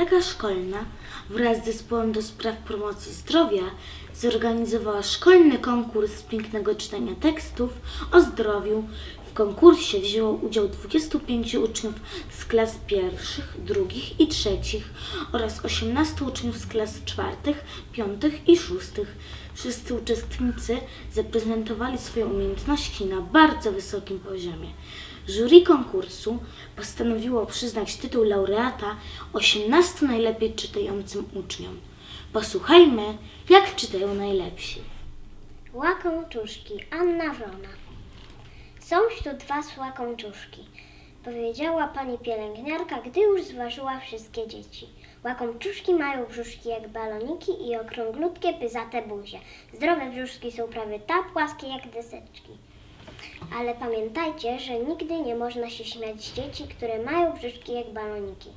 Biblioteka Szkolna wraz z Zespołem do Spraw Promocji Zdrowia zorganizowała szkolny konkurs pięknego czytania tekstów o zdrowiu. W konkursie wzięło udział 25 uczniów z klas pierwszych, drugich i trzecich oraz 18 uczniów z klas czwartych, piątych i szóstych. Wszyscy uczestnicy zaprezentowali swoje umiejętności na bardzo wysokim poziomie. Jury konkursu postanowiło przyznać tytuł laureata 18 najlepiej czytającym uczniom. Posłuchajmy, jak czytają najlepsi. Łakomczuszki, Anna Wrona. Są tu dwa łakomczuszki, powiedziała pani pielęgniarka, gdy już zważyła wszystkie dzieci. Łakomczuszki mają brzuszki jak baloniki i okrąglutkie, pyzate buzie. Zdrowe brzuszki są prawie tak płaskie jak deseczki. Ale pamiętajcie, że nigdy nie można się śmiać z dzieci, które mają brzuszki jak baloniki.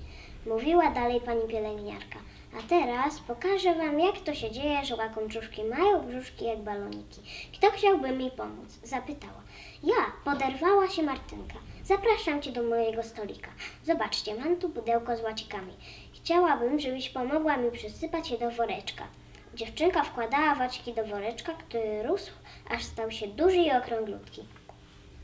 Mówiła dalej pani pielęgniarka. A teraz pokażę wam, jak to się dzieje, że łakomczuszki mają brzuszki jak baloniki. Kto chciałby mi pomóc? Zapytała. Ja, poderwała się Martynka. Zapraszam cię do mojego stolika. Zobaczcie, mam tu pudełko z łacikami. Chciałabym, żebyś pomogła mi przysypać je do woreczka. Dziewczynka wkładała waciki do woreczka, który rósł, aż stał się duży i okrąglutki.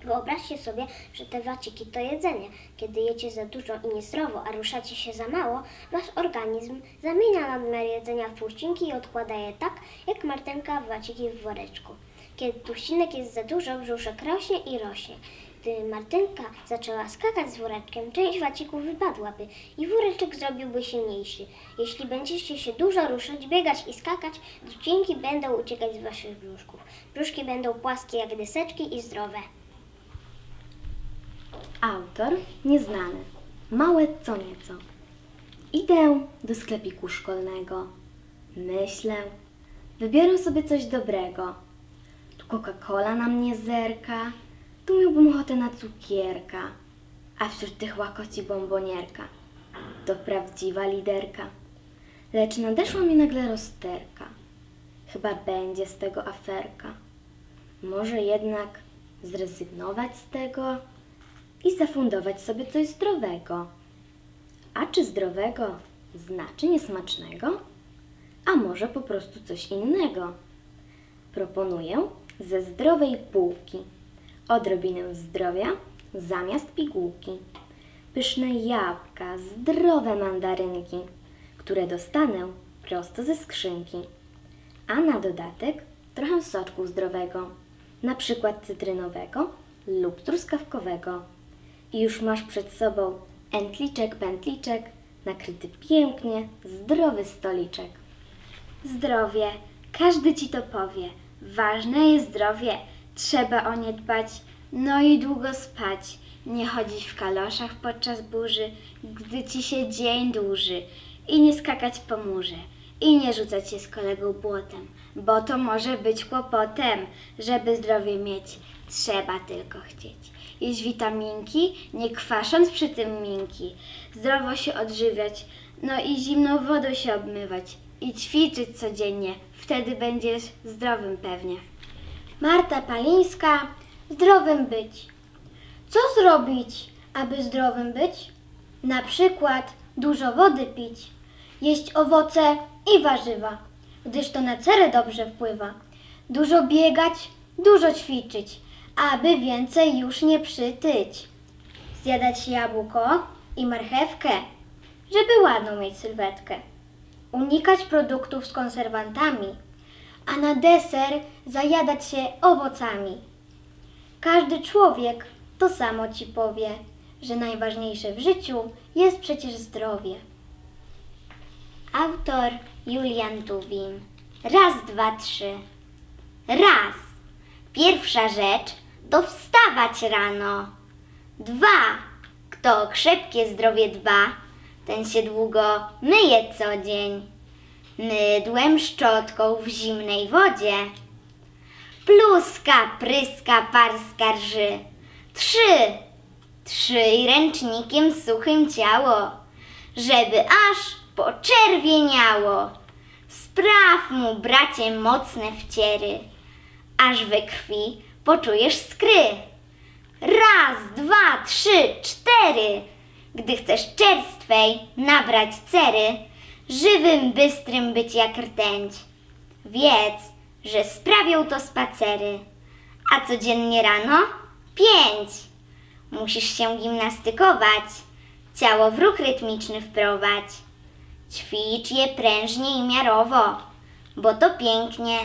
Wyobraźcie sobie, że te waciki to jedzenie. Kiedy jecie za dużo i niezdrowo, a ruszacie się za mało, wasz organizm zamienia nadmiar jedzenia w tłuszczynki i odkłada je tak, jak martenka waciki w woreczku. Kiedy tłuścinek jest za dużo, brzuszek rośnie i rośnie. Gdy martynka zaczęła skakać z woreczkiem, część wacików wypadłaby i woreczek zrobiłby się mniejszy. Jeśli będziecie się dużo ruszać, biegać i skakać, tłuszczynki będą uciekać z waszych brzuszków. Brzuszki będą płaskie jak deseczki i zdrowe. Autor nieznany. Małe co nieco. Idę do sklepiku szkolnego. Myślę, wybiorę sobie coś dobrego. Tu Coca-Cola na mnie zerka, tu miałbym ochotę na cukierka, a wśród tych łakoci bombonierka. To prawdziwa liderka. Lecz nadeszła mi nagle rozterka. Chyba będzie z tego aferka. Może jednak zrezygnować z tego i zafundować sobie coś zdrowego. A czy zdrowego znaczy niesmacznego? A może po prostu coś innego? Proponuję ze zdrowej półki odrobinę zdrowia zamiast pigułki. Pyszne jabłka, zdrowe mandarynki, które dostanę prosto ze skrzynki. A na dodatek trochę soczku zdrowego, na przykład cytrynowego lub truskawkowego. I już masz przed sobą entliczek, pętliczek, nakryty pięknie, zdrowy stoliczek. Zdrowie. Każdy ci to powie. Ważne jest zdrowie. Trzeba o nie dbać. No i długo spać. Nie chodzić w kaloszach podczas burzy, gdy ci się dzień dłuży. I nie skakać po murze. I nie rzucać się z kolegą błotem, bo to może być kłopotem. Żeby zdrowie mieć, trzeba tylko chcieć. Jeść witaminki, nie kwasząc przy tym minki. Zdrowo się odżywiać, no i zimną wodą się obmywać. I ćwiczyć codziennie, wtedy będziesz zdrowym pewnie. Marta Palińska, zdrowym być. Co zrobić, aby zdrowym być? Na przykład dużo wody pić, jeść owoce i warzywa, gdyż to na cerę dobrze wpływa. Dużo biegać, dużo ćwiczyć, aby więcej już nie przytyć. Zjadać jabłko i marchewkę, żeby ładną mieć sylwetkę. Unikać produktów z konserwantami, a na deser zajadać się owocami. Każdy człowiek to samo ci powie, że najważniejsze w życiu jest przecież zdrowie. Autor Julian Tuwim. Raz, dwa, trzy. Raz. Pierwsza rzecz to wstawać rano. Dwa. Kto o krzepkie zdrowie dba, ten się długo myje co dzień. Mydłem, szczotką w zimnej wodzie. Pluska, pryska, parska rży. Trzy. Trzyj ręcznikiem suchym ciało, żeby aż poczerwieniało. Spraw mu, bracie, mocne wciery, aż we krwi poczujesz skry. Raz, dwa, trzy, cztery. Gdy chcesz czerstwej nabrać cery, żywym, bystrym być jak rtęć. Wiedz, że sprawią to spacery. A codziennie rano? Pięć. Musisz się gimnastykować, ciało w ruch rytmiczny wprowadź. Ćwicz je prężnie i miarowo, bo to pięknie,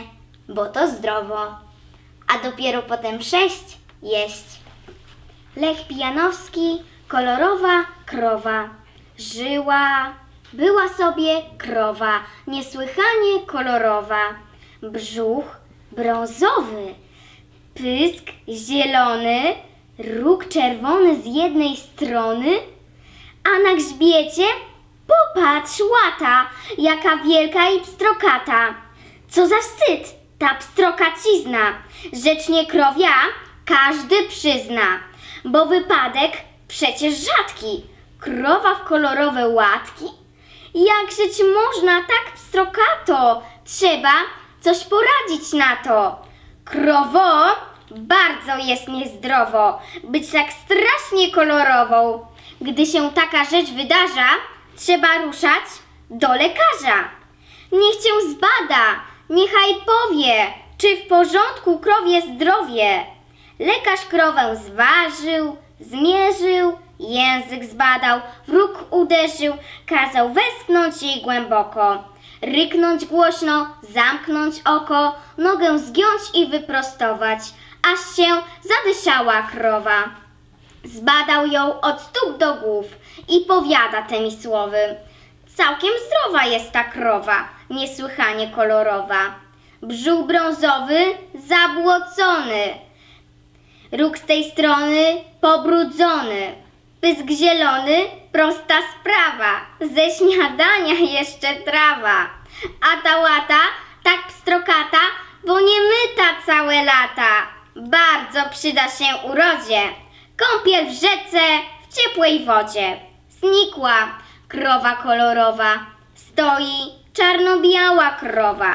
bo to zdrowo. A dopiero potem sześć jeść. Lech Pijanowski, kolorowa krowa. Żyła, była sobie krowa, niesłychanie kolorowa. Brzuch brązowy, pysk zielony, róg czerwony z jednej strony, a na grzbiecie popatrz łata, jaka wielka i pstrokata. Co za wstyd, ta pstrokacizna, rzecz nie krowia, każdy przyzna, bo wypadek przecież rzadki, krowa w kolorowe łatki. Jak żyć można tak pstrokato? Trzeba coś poradzić na to. Krowo, bardzo jest niezdrowo być tak strasznie kolorową. Gdy się taka rzecz wydarza, trzeba ruszać do lekarza. Niech cię zbada, niechaj powie, czy w porządku krowie zdrowie. Lekarz krowę zważył, zmierzył, język zbadał, w róg uderzył, kazał westchnąć jej głęboko. Ryknąć głośno, zamknąć oko, nogę zgiąć i wyprostować, aż się zadyszała krowa. Zbadał ją od stóp do głów i powiada tymi słowy. Całkiem zdrowa jest ta krowa, niesłychanie kolorowa. Brzuch brązowy, zabłocony. Róg z tej strony pobrudzony. Pysk zielony, prosta sprawa. Ze śniadania jeszcze trawa. A ta łata, tak pstrokata, bo nie myta całe lata. Bardzo przyda się urodzie. Kąpiel w rzece, w ciepłej wodzie. Znikła krowa kolorowa. Stoi czarno-biała krowa.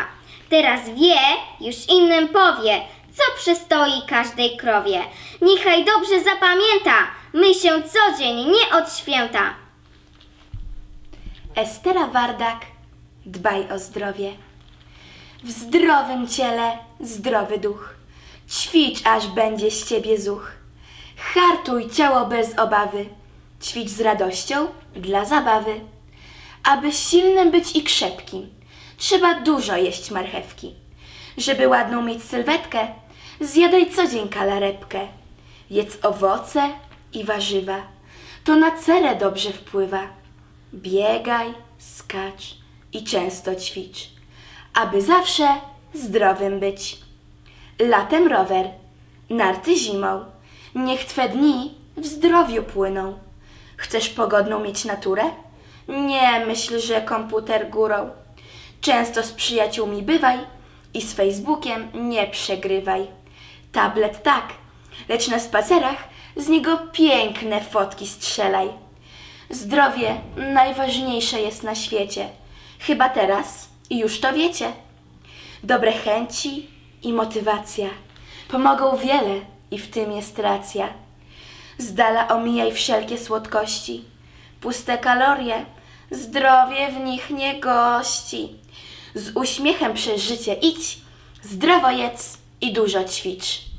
Teraz wie, już innym powie, co przystoi każdej krowie. Niechaj dobrze zapamięta, my się co dzień nie od święta. Estera Wardak, dbaj o zdrowie. W zdrowym ciele zdrowy duch. Ćwicz, aż będzie z ciebie zuch. Hartuj ciało bez obawy. Ćwicz z radością dla zabawy. Aby silnym być i krzepkim, trzeba dużo jeść marchewki. Żeby ładną mieć sylwetkę, zjadaj co dzień kalarepkę. Jedz owoce i warzywa, to na cerę dobrze wpływa. Biegaj, skacz i często ćwicz, aby zawsze zdrowym być. Latem rower, narty zimą, niech twe dni w zdrowiu płyną. Chcesz pogodną mieć naturę? Nie myśl, że komputer górą. Często z przyjaciółmi bywaj i z Facebookiem nie przegrywaj. Tablet tak, lecz na spacerach z niego piękne fotki strzelaj. Zdrowie najważniejsze jest na świecie. Chyba teraz już to wiecie. Dobre chęci i motywacja pomogą wiele i w tym jest racja. Z dala omijaj wszelkie słodkości, puste kalorie, zdrowie w nich nie gości. Z uśmiechem przez życie idź, zdrowo jedz i dużo ćwicz.